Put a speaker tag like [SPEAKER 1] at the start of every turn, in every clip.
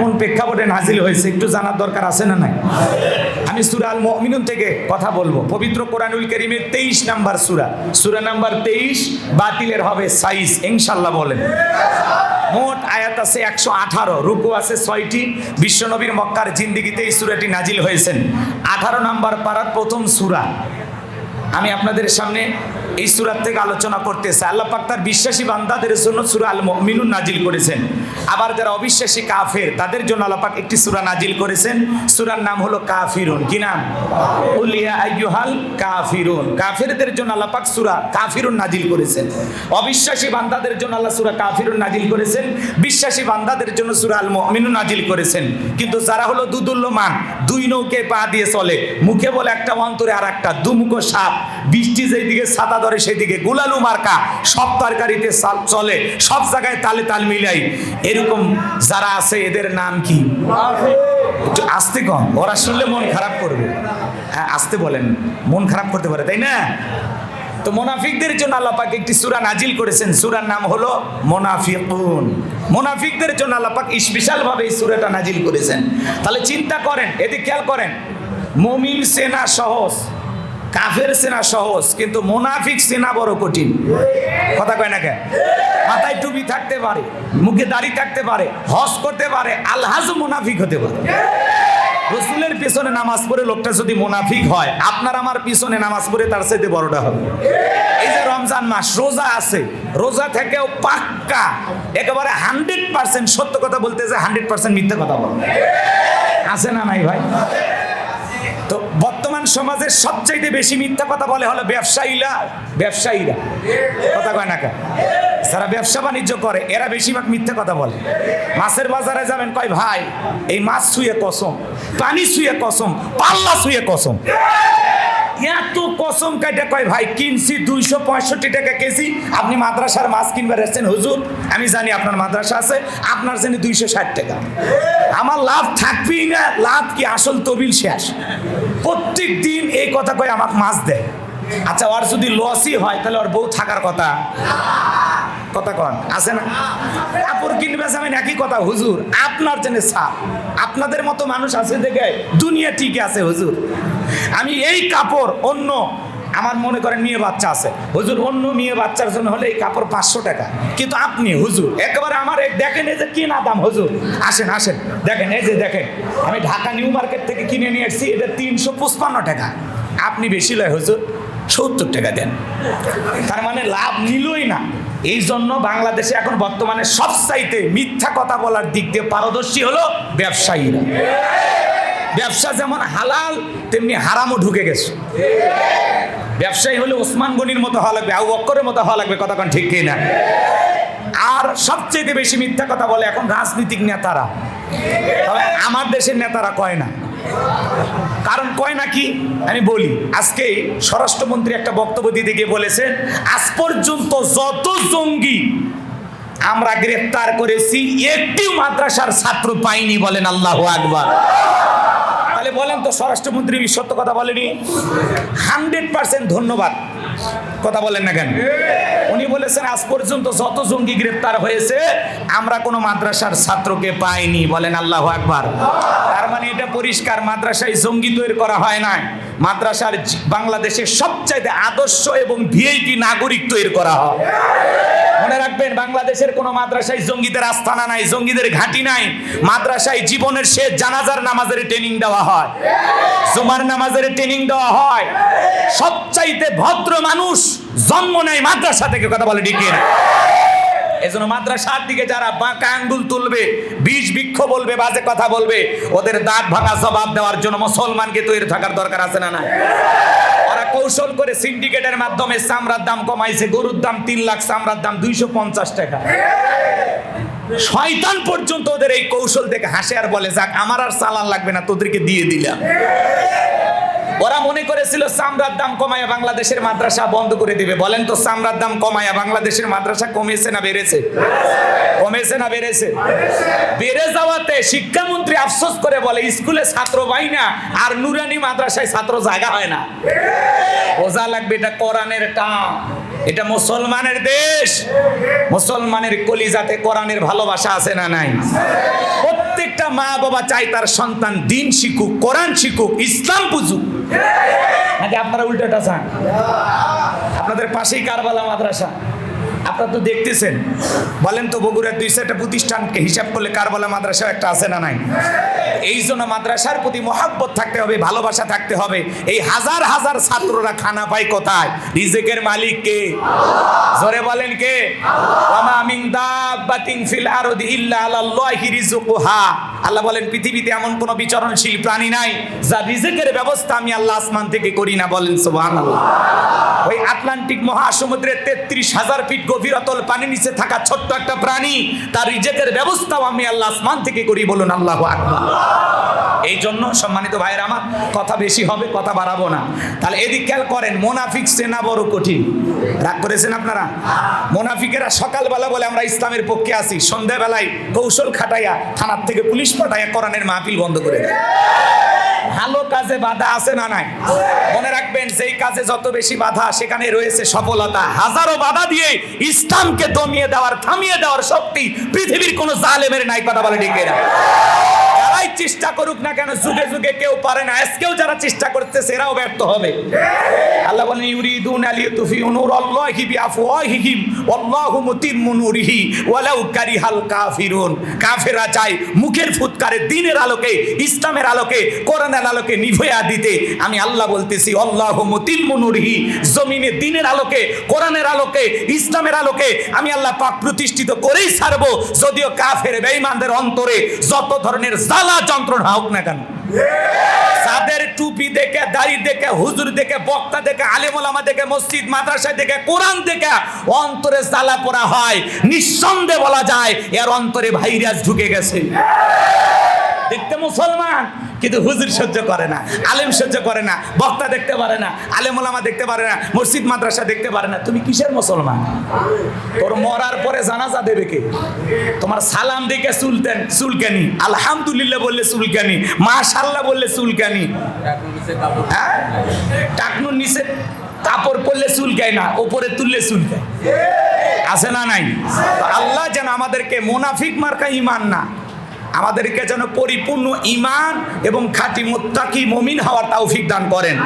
[SPEAKER 1] কোন প্রেক্ষাপটে নাজিল হয়েছে একটু জানার দরকার আছে না নাই? আমি সুরা আল মুমিনুন থেকে কথা বলব। পবিত্র কোরআনুল করিমের তেইশ নাম্বার সুরা। সুরা নাম্বার তেইশ বাতিলের হবে সাইজ ইনশাল্লাহ বলেন। মোট আয়াত আছে একশো আঠারো, রুকু আছে ছয়টি। বিশ্বনবীর মক্কার জিন্দিগিতে এই সুরাটি নাজিল হয়েছেন। আঠারো নাম্বার পাড়ার প্রথম সুরা। আমি আপনাদের সামনে এই সুরাত থেকে আলোচনা করতেছি। আল্লাহ পাক তার বিশ্বাসী বান্দাদের জন্য সুরা আল মুমিনুন নাজিল করেছেন। আবার যারা অবিশ্বাসী কাফের, তাদের জন্য আল্লাহ পাক একটি সুরা নাজিল করেছেন। সুরার নাম হলো কাফিরুন। কি নাম? উলিয়া আইয়ুহাল কাফিরুন। কাফেরদের জন্য আল্লাহ পাক সুরা কাফিরুন নাজিল করেছেন। অবিশ্বাসী বান্দাদের জন্য আল্লাহ সুরা কাফিরুন নাজিল করেছেন। বিশ্বাসী বান্দাদের জন্য সুরা আল মুমিনুন নাজিল করেছেন। কিন্তু যারা হলো দুদুল্যমান, দুই নৌকে পা দিয়ে চলে, মুখে বলে একটা অন্তরে আর একটা দুমুখো সাপ, বৃষ্টি যেদিকে ছাতা ধরে সেদিকে। গুলালু মার্কা সব তরকারিতে চলে সব জায়গায় তালে তাল মিলাই। এরকম যারা আছে, এদের নাম কি? আসতে কম ওরা শুনলে মন খারাপ করবে। হ্যাঁ আসতে বলেন, মন খারাপ করতে পারে, তাই না? তো মোনাফিকদের জন্য আল্লাহ পাক একটি সূরা নাজিল করেছেন। সূরার নাম হলো মোনাফিকুন। মোনাফিকদের জন্য আল্লাহ পাক স্পেশাল ভাবে এই সূরাটা নাজিল করেছেন। তাহলে চিন্তা করেন, এদিকে খেয়াল করেন। মুমিন সেনা সহজ। কাফের সেনা সহজ, কিন্তু মোনাফিক সেনা বড় কঠিন। কথা কয় না কেন মাথায় টুপি থাকতে পারে, মুখে দাড়ি থাকতে পারে, হজ করতে পারে, আলহাজ মোনাফিক হতে পারে। রসুলের পিছনে নামাজ পড়ে লোকটা যদি মোনাফিক হয়, আপনার আমার পিছনে নামাজ পড়ে তার সাথে বড়টা হবে। এই যে রমজান মাস, রোজা আছে, রোজা থেকেও পাক্কা, একেবারে হান্ড্রেড পার্সেন্ট সত্য কথা বলতে যে হান্ড্রেড পার্সেন্ট মিথ্যা কথা বলে। আছে না নাই ভাই? তো বর্তমান সমাজের সবচাইতে বেশি মিথ্যা কথা বলে হলো ব্যবসায়ীরা। ব্যবসায়ীরা। কথা কয় না যারা ব্যবসা বাণিজ্য করে, এরা বেশিরভাগ মিথ্যা কথা বলে। মাছের বাজারে যাবেন, কয়, ভাই, এই মাছ শুয়ে কসম, পানি শুয়ে কসম, পাল্লা শুয়ে কসম। এত কসম কাইটা কয়, ভাই, কিনছি দুইশো পঁয়ষট্টি টাকা কেজি। আপনি মাদ্রাসার মাছ কিনবার এসছেন, হুজুর? আমি জানি আপনার মাদ্রাসা আছে, আপনার জানি দুইশো ষাট টাকা। আমার লাভ থাকবেই না, লাভ কি আসল তবিল শেষ? প্রত্যেক দিন এই কথা কয়, আমাকে মাছ দেয় আচ্ছা ওর যদি লসই হয়, তাহলে ওর বউ থাকার কথা। কথা কন, আছে না? কাপড় কিনবে যাবেন একই কথা, হুজুর, আপনার জন্য সাপ আপনাদের মতো মানুষ আছে দেখে দুনিয়া ঠিক আছে, হুজুর। আমি এই কাপড় অন্য, আমার মনে করেন মেয়ে বাচ্চা আছে। হুজুর, অন্য মেয়ে বাচ্চার জন্য হলে এই কাপড় পাঁচশো টাকা। কিন্তু আপনি, হুজুর, একেবারে আমার দেখেন এই যে কি না দাম, হুজুর। আসেন আসেন, দেখেন, এই যে দেখেন, আমি ঢাকা নিউ মার্কেট থেকে কিনে নিয়ে এসেছি, এটা তিনশো পঁচপান্ন টাকা। আপনি বেশি লয়, হুজুর। সত্তর টাকা দেন। তার মানে লাভ নিলই না। এই জন্য বাংলাদেশে এখন বর্তমানে সব চাইতে মিথ্যা কথা বলার দিক দিয়ে পারদর্শী হলো ব্যবসায়ীরা। ব্যবসা যেমন হালাল, তেমনি হারামও ঢুকে গেছে। ব্যবসায়ী হলে ওসমান গনির মতো হওয়া লাগবে আউ অক্করের মতো হওয়া লাগবে, কথা কোন ঠিক কি না? আর সবচেয়ে বেশি মিথ্যা কথা বলে এখন রাজনীতিক নেতারা। তবে আমার দেশের নেতারা কয় না? কারণ কয় নাকি আমি বলি, আজকে স্বরাষ্ট্রমন্ত্রী একটা বক্তব্য দিতে গিয়ে বলেছেন, আজ পর্যন্ত যত জঙ্গি আমরা গ্রেফতার করেছি একটি মাদ্রাসার ছাত্র পাইনি বলেন আল্লাহ আকবার। তাহলে বলেন তো স্বরাষ্ট্রমন্ত্রী সত্য কথা বলেনি? হান্ড্রেড পার্সেন্ট ধন্যবাদ। কথা বলেন না কেন? উনি বলেছেন, আজ পর্যন্ত যত জঙ্গি গ্রেপ্তার হয়েছে, আমরা কোনো মাদ্রাসার ছাত্রকে পাইনি। বলেন আল্লাহ আকবার। তার মানে এটা পরিষ্কার, মাদ্রাসায় জঙ্গি তৈরি করা হয় না। মাদ্রাসার বাংলাদেশের সবচাইতে আদর্শ এবং ভিআইপি নাগরিক তৈরি করা হয়। মনে রাখবেন, বাংলাদেশের কোনো মাদ্রাসায় জঙ্গিদের আস্থানা নাই, জঙ্গিদের ঘাঁটি নাই। মাদ্রাসায় জীবনের শেষ জানাজার নামাজের ট্রেনিং দেওয়া হয়। জুমার নামাজের ট্রেনিং দেওয়া হয়। সবচাইতে ভদ্র মানুষ জন্ম নেয় মাদ্রাসা থেকে কথা বলে ডিকে এজন্য মাদ্রাসার দিকে যারা বাঁকা আঙ্গুল তুলবে, বিষ বৃক্ষ বলবে, বাজে কথা বলবে, ওদের দাঁত ভাঙা জবাব দেওয়ার জন্য মুসলমানকে তৈরি থাকার দরকার আছে না না ওরা কৌশল করে সিন্ডিকেটের মাধ্যমে চামড়ার দাম কমাইছে, গরুর দাম তিন লাখ, চামড়ার দাম দুইশো পঞ্চাশ টাকা। শয়তান পর্যন্ত ওদের এই কৌশল থেকে হাসে আর বলে, যাক, আমার আর চালান লাগবে না, তোদেরকে দিয়ে দিলাম। ওরা মনে করেছিল চামড়ার দাম কমায়া বাংলাদেশের মাদ্রাসা বন্ধ করে দিবে। বলেন তো চামড়ার দাম কমায়া বাংলাদেশের মাদ্রাসা কমেছে না বেড়েছে? কমেছে না বেড়েছে? বেড়ে যাওয়াতে শিক্ষামন্ত্রী আফসোস করে বলে, স্কুলে ছাত্র পাই না, আর নুরানি মাদ্রাসায় ছাত্র জায়গা হয় না। বোঝা লাগবে এটা কোরআনের টান। এটা মুসলমানের দেশ। মুসলমানের কলিজাতে কোরআনের ভালোবাসা আছে না নাই? প্রত্যেকটা মা বাবা চাই, তার সন্তান দিন শিখুক, কোরআন শিখুক, ইসলাম বুঝুক। নাকি আপনারা উল্টাটা চান? আপনাদের পাশেই কারবালা মাদ্রাসা। আপনারা তো দেখতেছেন। বলেন তো বগুড়ার দুই চারটা প্রতিষ্ঠানকে হিসাব করলে কারবালা মাদ্রাসা একটা আছে না নাই? এই জন্য মাদ্রাসার প্রতি মহাব্বত থাকতে হবে, ভালোবাসা থাকতে হবে। এই হাজার হাজার ছাত্ররা খানা পায় কোথায়? রিজেকের মালিক কে? জোরে বলেন কে? আরদি ইল্লা আল্লাহ বলেন, পৃথিবীতে এমন কোনো বিচরণশীল প্রাণী নাই, যা রিজেকের ব্যবস্থা আমি আল্লাহ আসমান থেকে করি না, বলেন সুবহানাল্লাহ। ওই আটলান্টিক মহাসমুদ্রের তেত্রিশ হাজার ফিট গভীর অতল পানি নিচে থাকা ছোট্ট একটা প্রাণী, তার রিজেকের ব্যবস্থাও আমি আল্লাহ আসমান থেকে করি বলুন, আল্লাহ আকবার। এই জন্য সম্মানিত ভাইয়ের, আমার কথা বেশি হবে, কথা বাড়াবো না। তাহলে এদিক খেয়াল করেন, মোনাফিক সেনা বড় কঠিন। রাগ করেছেন আপনারা? মোনাফিকেরা সকালবেলা বলে, আমরা ইসলামের পক্ষে আসি সন্ধ্যাবেলায় কৌশল খাটাইয়া থানার থেকে পুলিশ পাঠাইয়া কোরআনের মাহফিল বন্ধ করে দেয়। ভালো কাজে বাধা আছে না নাই? মনে রাখবেন, যেই কাজে যত বেশি বাধা, সেখানে রয়েছে সফলতা। হাজারো বাধা দিয়ে ইসলামকে দমিয়ে দেওয়ার, থামিয়ে দেওয়ার শক্তি পৃথিবীর কোনো জালেমের নাই, কথা বলে ডেকে না যারাই চেষ্টা করুক না কেন, যুগে যুগে কেউ পারে না। আজকেও যারা চেষ্টা করতেছে এরাও ব্যর্থ হবে। আল্লাহ বলেন, ইউরিদুন আলিয়াতুফিউ নূরাল্লাহি বিআফওয়াহিহিম, ওয়াল্লাহু মুতিম্মু নূরিহি, ওয়ালাউ কারিহাল কাফিরুন। কাফেররা চায় মুখের ফুৎকারে, দিনের আলোকে, ইসলামের আলোকে, কোরআনের আলোকে নিভয়া দিতে। আমি আল্লাহ বলতেছি আল্লাহু মুতিম্মু নূরিহি, জমিনে দিনের আলোকে, কোরআনের আলোকে, ইসলামের আলোকে, আমি আল্লাহ পাক প্রতিষ্ঠিত করেই ছাড়বো। যদিও কাফের, বেঈমানদের অন্তরে যত ধরনের জ্বালা যন্ত্রণা হোক না কেন। সাদের টুপি দেখে, দাড়ি দেখে, হুজুর দেখে, বক্তা দেখে, আলেমুলামা দেখে, মসজিদ মাদ্রাসা দেখে, কোরআন দেখে অন্তরে জ্বালা করা হয়। নিঃসন্দেহে বলা যায়, এর অন্তরে ভাইরাস ঢুকে গেছে। দেখতে মুসলমান? কিন্তু হুজুর সহ্য করে না, আলেম সহ্য করে না, বক্তা দেখতে পারে না, আলেম ওলামা দেখতে পারে না, মসজিদ মাদ্রাসা দেখতে পারে না। তুমি কিসের মুসলমান? তোর মরার পরে জানাজা দেবে কে? তোমার সালাম দেখে চুলতেন চুলকানি আলহামদুলিল্লাহ বললে চুলকানি মাশাল্লাহ বললে চুলকানি হ্যাঁ? টাকনুর নিচে কাপড় পরলে চুলকায় না, ওপরে তুললে চুলকায় আছে না নাই? আল্লাহ যেন আমাদেরকে মোনাফিক মার্কা ইমান না আমাদেরকে যেন পরিপূর্ণ ইমান এবং খাঁটি মুত্তাকি মমিন হওয়ার তৌফিক দান করেন।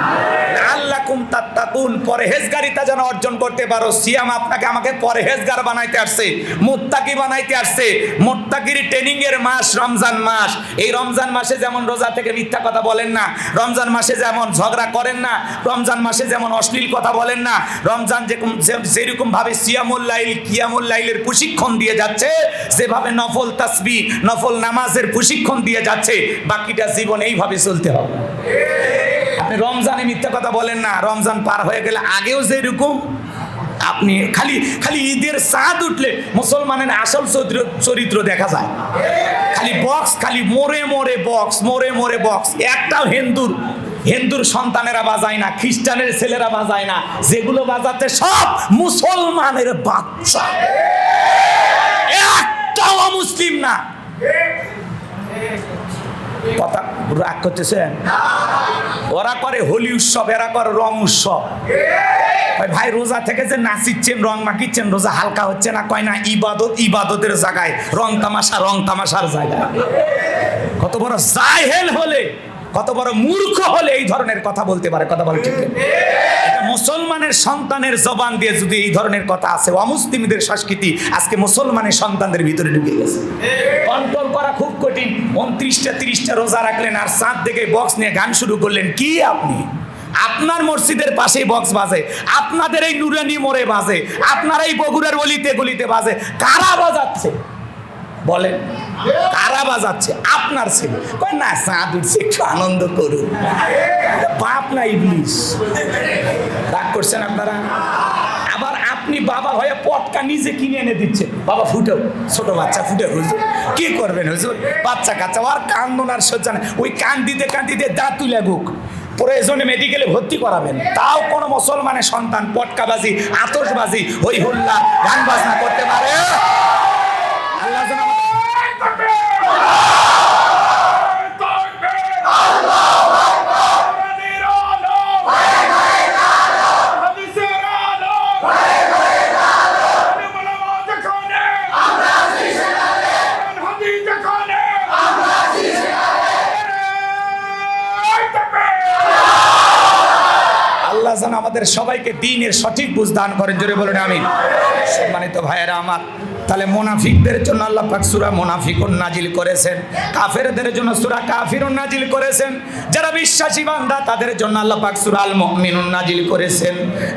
[SPEAKER 1] আল্লাহ কুম তাত্তাকুন, পরহেজগারিতা যেন অর্জন করতে পারো। সিয়াম আপনাকে আমাকে পরহেজগার বানাইতে আসছে, মুত্তাকি বানাইতে আসছে। মুত্তাকির ট্রেনিং এর মাস রমজান মাস। এই রমজান মাসে যেমন রোজা থেকে মিথ্যা কথা বলেন না, রমজান মাসে যেমন ঝগড়া করেন না, রমজান মাসে যেমন অশ্লীল কথা বলেন না, রমজান যেরকম যে- যেরকম ভাবে সিয়ামুল্লাইল কিয়ামুল্লাইলের প্রশিক্ষণ দিয়ে যাচ্ছে, সেভাবে নফল তাসবি, নফল নামাজের প্রশিক্ষণ দিয়ে যাচ্ছে, বাকিটা জীবন এইভাবে চলতে হবে। আপনি রমজানে মিথ্যা কথা বলেন না, রমজান পার হয়ে গেলে আগেও যেরকম, আপনি খালি খালি ঈদের চাঁদ উঠলে মুসলমানের আসল চরিত্র- চরিত্র দেখা যায়। খালি বক্স খালি মোরে মোরে বক্স মোরে মোরে বক্স একটাও হিন্দুর হিন্দুর সন্তানেরা বাজায় না, খ্রিস্টানের ছেলেরা বাজায় না। যেগুলো বাজাতে সব মুসলমানের বাচ্চা। একটাও মুসলিম না। কথা রাগ করতেছেন? ওরা করে হোলি উৎসব, এরা করে রং উৎসব। ভাই, রোজা থেকে যে নাচিচ্ছেন রং মাখিচ্ছেন, রোজা হালকা হচ্ছে না? কয়, না, ইবাদত ইবাদতের জায়গায়, রং তামাশা, রং তামাশার জায়গায়। কত বড় জাহেল হলে, কত বড় মূর্খ হলে এই ধরনের কথা বলতে পারে। কথা বলে ঠিক মুসলমানের সন্তানের জবান দিয়ে যদি এই ধরনের কথা আছে, অমুসলিমদের সংস্কৃতি আজকে মুসলমানের সন্তানদের ভিতরে ঢুকে গেছে। কন্ট্রোল করা কঠিন উনত্রিশটা, তিরিশটা রোজা রাখলেন আর সাত থেকে বক্স নিয়ে গান শুরু করলেন। কি আপনি? আপনার মসজিদের পাশেই বক্স বাজে, আপনাদের এই নুরানি মোড়ে বাজে, আপনার এই বগুড়ার গলিতে গলিতে বাজে। কারা বাজাচ্ছে? বলেন, কারা বাজাচ্ছে? আপনার ছেলে। না চাঁদ উঠছে একটু আনন্দ করুন বাপ না ইবলিশ রাগ করছেন আপনারা? বাবা হয়ে পটকা নিজে কিনে এনে দিচ্ছে। বাবা ফুটেও ছোট বাচ্চা ফুটে হুজুর, কি করবেন হুজুর? বাচ্চা কাচ্চা আর কান্দন আর সহ্য না ওই কান্দিতে কান্দিতে কান দিতে দাঁত তুলে গুক প্রয়োজনে মেডিকেলে ভর্তি করাবেন। তাও কোনো মুসলমানের সন্তান, পটকাবাজি আতসবাজি হই হুল্লা গান বাজনা করতে পারে? আল্লাহ আমাদের সবাইকে দিনের সঠিক বুঝ দান করেন। জোরে বলুন আমি সম্মানিত ভাইয়েরা আমার তাহলে মোনাফিকদের জন্য আল্লাহ পাক সূরা নাজিল করেছেন। কাফেরদের জন্য সূরা কাফিরুন নাজিল করেছেন। যারা বিশ্বাসী বান্দা, তাদের জন্য আল্লাহ পাক সূরা আল মুমিনুন নাজিল করেছেন।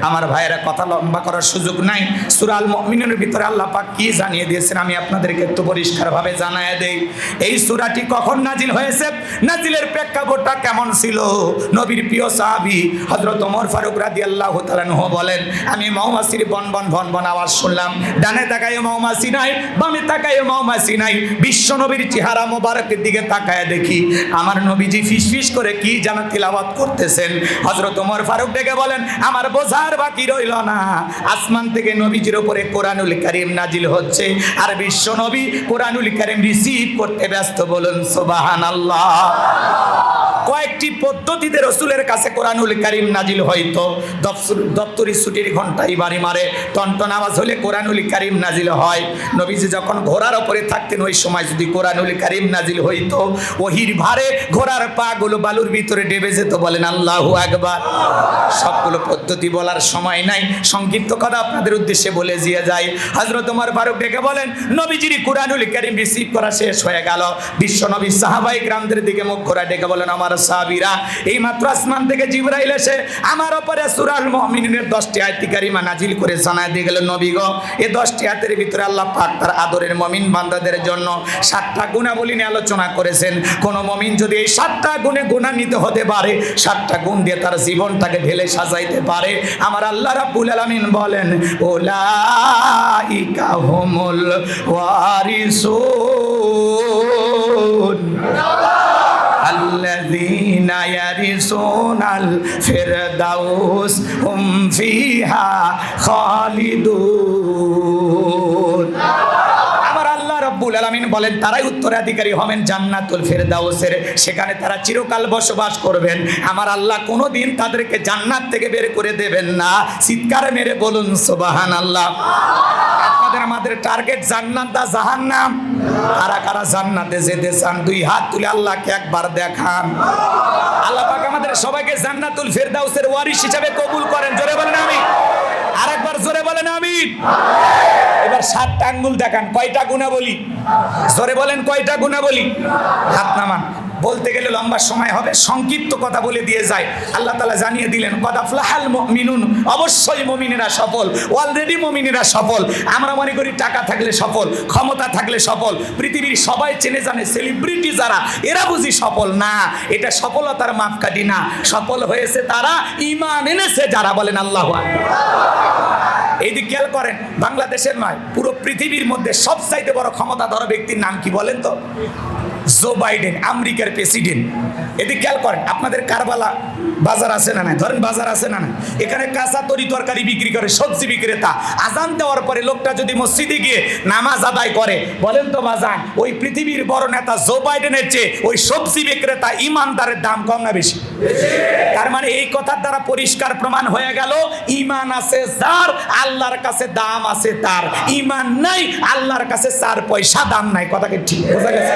[SPEAKER 1] আমার ভাইয়েরা, কথা লম্বা করার সুযোগ নাই। সূরা আল মুমিনুনের ভিতরে আল্লাহ পাক কি জানিয়ে দিয়েছেন আমি আপনাদেরকে একটু পরিষ্কারভাবে জানায় দেই। এই সুরাটি কখন নাজিল হয়েছে? নাজিলের প্রেক্ষাপটটা কেমন ছিল? নবীর প্রিয় সাহাবী হযরত ওমর ফারুক রাদিয়াল্লাহু তাআলা বলেন, আমি মৌমাছির বন বন ভন ভন আওয়াজ শুনলাম। ডানে তাকায় মৌমাছি নাই বামে তাকায় মৌমাছি নাই বিশ্ব নবীর চেহারা মোবারকের দিকে তাকায় দেখি। আমার নবীজি ফিসফিস করে কি যেন তিলাওয়াত করতেছেন। হজরত ওমর ফারুক ডেকে বলেন, আমার বোঝার বাকি রইল না। আসমান থেকে নবীজির উপরে কোরআনুল কারীম নাজিল হচ্ছে। আর বিশ্ব নবী কোরআনুল কারীম রিসিভ করতে ব্যস্ত বলুন সোবাহান সুবহানাল্লাহ। কয়েকটি পদ্ধতিতে রসুলের কাছে কোরআনুল কারিম নাজিল হইতো দপ্তরি ছুটির ঘন্টাই বাড়ি মারে। টনটন আওয়াজ হলে কোরআনুল কারিম নাজিল হয়। নবীজি যখন ঘোড়ার ওপরে থাকতেন, ওই সময় যদি কোরআনুল কারিম নাজিল হইতো, ওহির ভারে ঘোড়ার পা গুলো বালুর ভিতরে ডেবে যেত, বলেন আল্লাহু আকবার। সবগুলো পদ্ধতি বলার সময় নাই। সংক্ষিপ্ত কথা আপনাদের উদ্দেশ্যে বলে দিয়ে যায় হজরত উমর ফারুক ডেকে বলেন, নবীজির কোরআনুল কারিম রিসিভ করা শেষ হয়ে গেল। বিশ্ব নবী সাহাবাই গ্রামদের দিকে মুখ ঘোরা ডেকে বলেন, আমার সাহাবীরা এই মাত্র আসমান থেকে জিবরাইল এসে আমার ওপরে সুরাল মুমিনের 10টি আয়াত কারিমা নাজিল করে জানায় দিয়ে গেল, নবী গো এই 10টি আয়াতের ভিতরে আল্লাহ পাক তার আদরের মুমিন বান্দাদের জন্য সাতটা গুণাবলী নিয়ে আলোচনা করেছেন কোন মুমিন যদি এই সাতটা গুণে গুণান্বিত হতে পারে সাতটা গুণ দিয়ে তার জীবনটাকে ঢেলে সাজাইতে পারে আমার আল্লাহ রাব্বুল আলামিন বলেন ওলাইকা হুমুল ওয়ারিসুন الذين يرثون الفردوس هم فيها خالدون আমার আল্লাহ রব্বুল আলামিন বলেন, তারাই উত্তরাধিকারী হবেন জান্নাতুল ফেরদাউসের। সেখানে তারা চিরকাল বসবাস করবেন। আমার আল্লাহ কোনোদিন তাদেরকে জান্নাত থেকে বের করে দেবেন না। চিৎকার মেরে বলুন, সুবহানাল্লাহ। আপনাদের আমাদের টার্গেট জান্নাত দা জাহান্নাম? কারা কারা জান্নাতে যেতে চান? দুই হাত তুলে আল্লাহকে একবার দেখান। আল্লাহ পাক আমাদের সবাইকে জান্নাতুল ফেরদাউসের ওয়ারিশ হিসেবে কবুল করেন। জোরে বলেন আমি আরেকবার জোরে বলেন আমি এবার সাতটা আঙ্গুল দেখান, কয়টা গুণাবলী? জোরে বলেন কয়টা গুণাবলী? হাত নামান। বলতে গেলে লম্বা সময় হবে, সংক্ষিপ্ত কথা বলে দিয়ে যায়। আল্লাহ তালা জানিয়ে দিলেন কদাফলাহাল মিনুন অবশ্যই মমিনেরা সফল অলরেডি মমিনেরা সফল। আমরা মনে করি টাকা থাকলে সফল, ক্ষমতা থাকলে সফল, পৃথিবীর সবাই চেনে জানে সেলিব্রিটি যারা, এরা বুঝি সফল না। এটা সফলতার মাপকাঠি না। সফল হয়েছে তারা ইমান এনেছে যারা বলেন আল্লাহ এই দিক খেয়াল করেন, বাংলাদেশের নয়, পুরো পৃথিবীর মধ্যে সবচাইতে বড় ক্ষমতাধর ব্যক্তির নাম কি বলেন তো? জো বাইডেন, আমেরিকার প্রেসিডেন্ট। এদিক খেয়াল করেন, আপনাদের কারবালা বাজার আছে না নাই? ধরেন বাজার আছে না না এখানে কাঁচা তরি তরকারি বিক্রি করে, সবজি বিক্রেতা। আজান দেওয়ার পরে লোকটা যদি মসজিদে গিয়ে নামাজ আদায় করে, বলেন তো বাজান, ওই পৃথিবীর বড় নেতা জো বাইডেনের চেয়ে ওই সবজি বিক্রেতা ইমানদারের দাম কম না বেশি? তার মানে এই কথার দ্বারা পরিষ্কার প্রমাণ হয়ে গেল, ইমান আছে যার, আল্লাহর কাছে দাম আছে তার। ইমান নাই, আল্লাহর কাছে চার পয়সা দাম নাই। কথাকে ঠিক? বোঝা গেছে?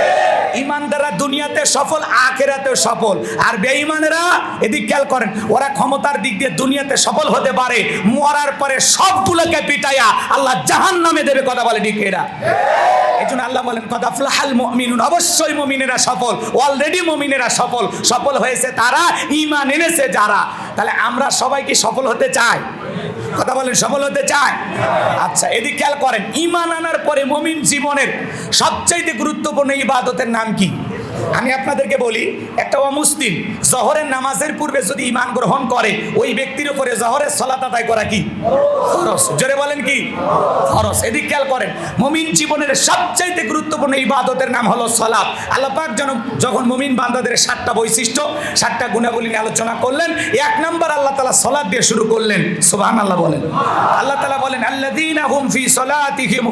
[SPEAKER 1] ইমানদাররা দুনিয়াতে সফল, আখেরাতেও সফল। আর বেঈমানেরা এদিক খেয়াল করেন, ওরা ক্ষমতার দিক দিয়ে দুনিয়াতে সফল হতে পারে, মরার পরে সবগুলোকে পিটাইয়া আল্লাহ জাহান নামে দেবে, কথা বলে ঠিক এরা এই জন্য আল্লাহ বলেন কথা ফ্লাহাল মিনুন অবশ্যই মমিনেরা সফল, অলরেডি মমিনেরা সফল। সফল হয়েছে তারা ইমান এনেছে যারা। তাহলে আমরা সবাই কি সফল হতে চাই? কথা বলেন সফল হতে চায়? আচ্ছা এদিক খেয়াল করেন ইমান আনার পরে মমিন জীবনের সবচাইতে গুরুত্বপূর্ণ ইবাদতের নাম কি? আমি আপনাদেরকে বলি, একটা অমুসলিম জহরের নামাজের পূর্বে যদি ইমান গ্রহণ করে, ওই ব্যক্তির উপরে জহরের সলাত আদায় করা কি? ফরজ। জোরে বলেন কি? ফরজ। এদিক খেয়াল করেন, মমিন জীবনের সবচাইতে গুরুত্বপূর্ণ ইবাদতের নাম হলো সলাপ আল্লাহ পাক যেন যখন মমিন বান্দাদের সাতটা বৈশিষ্ট্য, সাতটা গুণাবলী নিয়ে আলোচনা করলেন, এক নম্বর আল্লাহ তালা সলাদ দিয়ে শুরু করলেন। সুবহান আল্লাহ বলেন। আল্লাহ তালা বলেন, আল্লাযীনা হুম ফি সলাতিহিম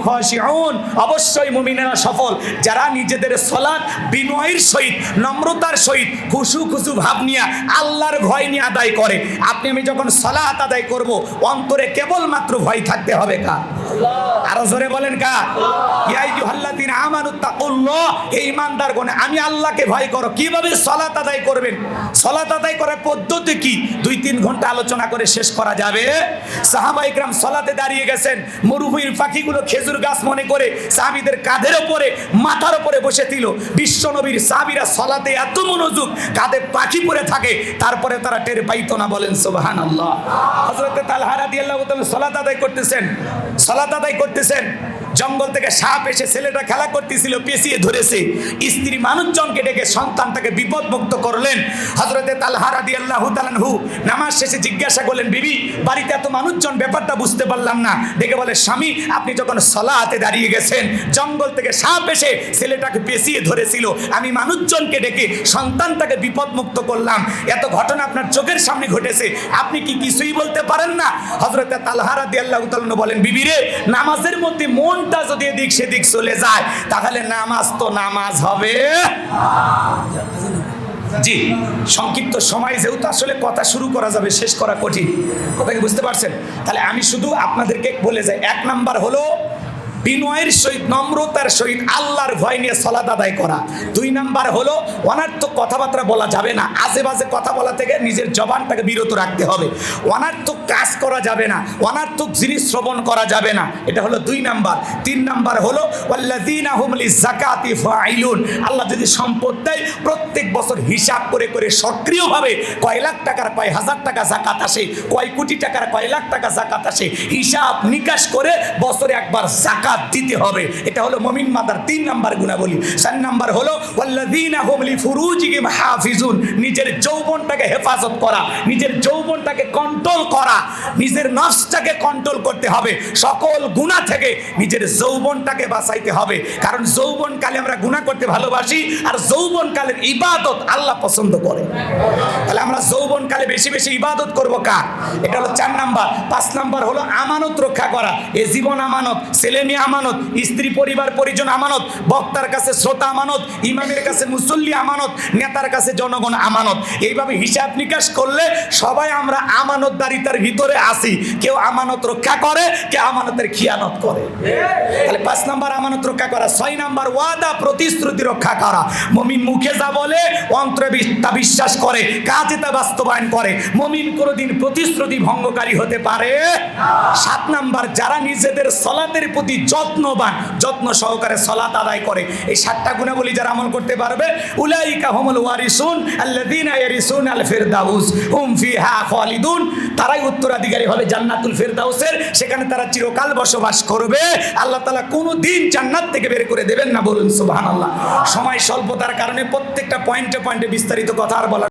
[SPEAKER 1] অবশ্যই মুমিনেরা সফল। যারা নিজেদের সলাত বিনয়ের সহিত, নম্রতার সহিত খুশু খুশু ভাব নিয়ে আল্লাহর ভয় নিয়ে আদায় করে। আপনি আমি যখন সলাত আদায় করব, অন্তরে কেবলমাত্র ভয় থাকতে হবে কার? আরও জোরে বলেন কা। গণ আমি আল্লাহকে ভয় করো। কীভাবে সালাত আদায় করবেন? সালাত আদায় করার পদ্ধতি কি? দুই তিন ঘণ্টা আলোচনা করে শেষ করা যাবে। সাহাবা ইকরাম সালাতে দাঁড়িয়ে গেছেন। মরুভূমির পাখিগুলো খেজুর গাছ মনে করে সাহাবীদের কাঁধের ওপরে, মাথার ওপরে বসে দিল বিশ্ব নবীর সলাতে এত মনোযোগ, কাঁধে পাখি পড়ে থাকে, তারপরে তারা টের পাইতো না বলেন সুবহানাল্লাহ। হযরতে তালহা রাদিয়াল্লাহু তাআলা সালাত আদায় করতেছেন। সালাত আদায় করতেছেন। জঙ্গল থেকে সাপ এসে ছেলেটা খেলা করতেছিল, পেঁচিয়ে ধরেছে। স্ত্রী মানুষজনকে ডেকে সন্তানটাকে বিপদমুক্ত করলেন। হজরতে তালহারা দিয়ে আল্লাহ তালানহু নামাজ শেষে জিজ্ঞাসা করলেন, বিবি, বাড়িতে এত মানুষজন? ব্যাপারটা বুঝতে পারলাম না। ডেকে বলে, স্বামী, আপনি যখন সলাতে দাঁড়িয়ে গেছেন, জঙ্গল থেকে সাপ এসে ছেলেটাকে পেঁচিয়ে ধরেছিল। আমি মানুষজনকে ডেকে সন্তানটাকে বিপদমুক্ত করলাম। এত ঘটনা আপনার চোখের সামনে ঘটেছে। আপনি কি কিছুই বলতে পারেন না? হজরতে তালহারা দিয়ে আল্লাহ বলেন, বিবি রে, নামাজের মধ্যে মনটা যদি এদিক সেদিক চলে যায়, তাহলে নামাজ তো নামাজ হবে। জি, সংক্ষিপ্ত সময় যেহেতু আসলে কথা শুরু করা যাবে, শেষ করা কঠিন। কথা কি বুঝতে পারছেন? তাহলে আমি শুধু আপনাদেরকে বলে যাই, এক নাম্বার হলো বিনয়ের সহিত নম্রতার সহিত আল্লাহর ভয় নিয়ে সলাদ আদায় করা। দুই নাম্বার হলো, অনার্থক কথাবার্তা বলা যাবে না। আজে বাজে কথা বলা থেকে নিজের জবানটাকে বিরত রাখতে হবে। অনার্থক কাজ করা যাবে না। অনার্থক জিনিস শ্রবণ করা যাবে না। এটা হলো দুই নাম্বার। তিন নাম্বার হলো আল্লাহ যদি সম্পদ দেয়, প্রত্যেক বছর হিসাব করে করে সক্রিয়ভাবে কয় লাখ টাকার, কয় হাজার টাকা জাকাত আসে, কয় কোটি টাকার, কয় লাখ টাকা জাকাত আসে, হিসাব নিকাশ করে বছরে একবার জাকাত দিতে হবে। এটা হলো মমিন মাদার তিন নাম্বার গুণাবলী। চার নাম্বার হলো হুম হাফিজুন। নিজের যৌবনটাকে হেফাজত করা, নিজের যৌবনটাকে কন্ট্রোল করা, নিজের নফসটাকে কন্ট্রোল করতে হবে। সকল গুণা থেকে নিজের যৌবনটাকে বাঁচাইতে হবে। কারণ যৌবনকালে আমরা গুণা করতে ভালোবাসি, আর যৌবনকালের ইবাদত আল্লাহ পছন্দ করে। তাহলে আমরা যৌবনকালে বেশি বেশি ইবাদত করব কার? এটা হলো চার নাম্বার। পাঁচ নাম্বার হলো আমানত রক্ষা করা। এ জীবন আমানত ছেলে মেয়ে আমানত, স্ত্রী, পরিবার, পরিজন আমানত, বক্তার কাছে শ্রোতা আমানত, ইমামের কাছে মুসল্লি আমানত, নেতার কাছে জনগণ আমানত। এইভাবে হিসাব নিকাশ করলে সবাই আমরা আমানতদারিতার ভিতরে আসি কেউ আমানত রক্ষা করে, কেউ আমানতের খিয়ানত করে। তাহলে পাঁচ নাম্বার আমানত রক্ষা করা, ছয় নাম্বার ওয়াদা প্রতিশ্রুতি রক্ষা করা। মমিন মুখে যা বলে, অন্তরে তা বিশ্বাস করে, কাজে তা বাস্তবায়ন করে। মমিন কোনোদিন প্রতিশ্রুতি ভঙ্গকারী হতে পারে। সাত নাম্বার, যারা নিজেদের সলাতের প্রতি যত্নবান, যত্ন সহকারে সলাত আদায় করে। এই সাতটা গুণাবলী যারা আমল করতে পারবে, উলাইকা হুমুল ওয়ারিসুন আল্লাযীনা ইয়ারিসুন আল ফিরদাউস। হুম ফিহা খালিদুন। তারাই উত্তরাধিকারী হবে জান্নাতুল ফিরদাউসের। সেখানে তারা চিরকাল বসবাস করবে। আল্লাহ তাআলা কোনো দিন জান্নাত থেকে বের করে দেবেন না বলুন, সুবহানাল্লাহ। সময় স্বল্পতার কারণে প্রত্যেকটা পয়েন্টে পয়েন্টে বিস্তারিত কথা আর বলা